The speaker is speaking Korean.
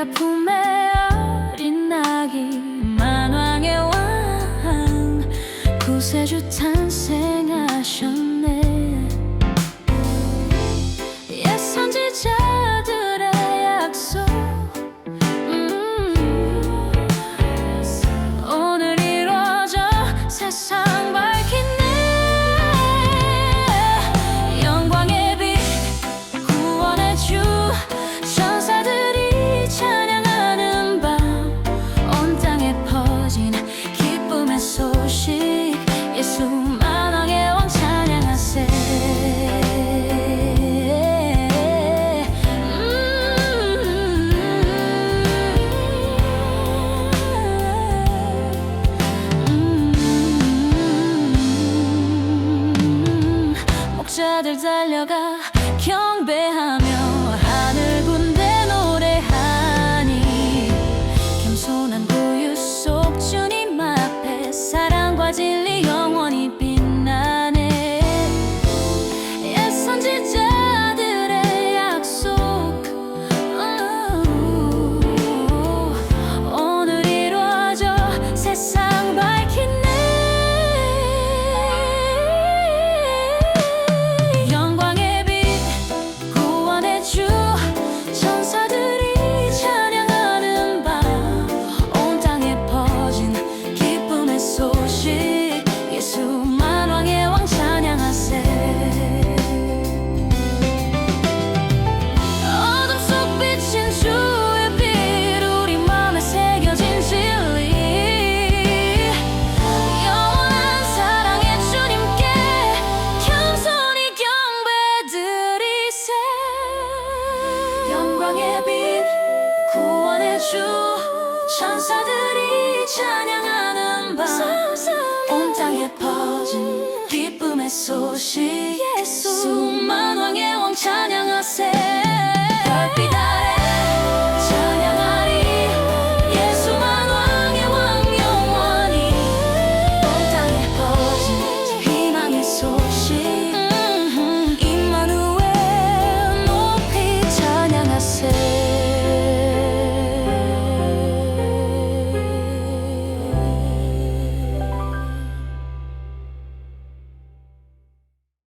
그의 품에 어린 아기 만왕의 왕 구세주 찬 달려가 성령의 빛 구원의 주 천사들이 찬양하는 밤온 땅에 퍼진 기쁨의 소식 예수.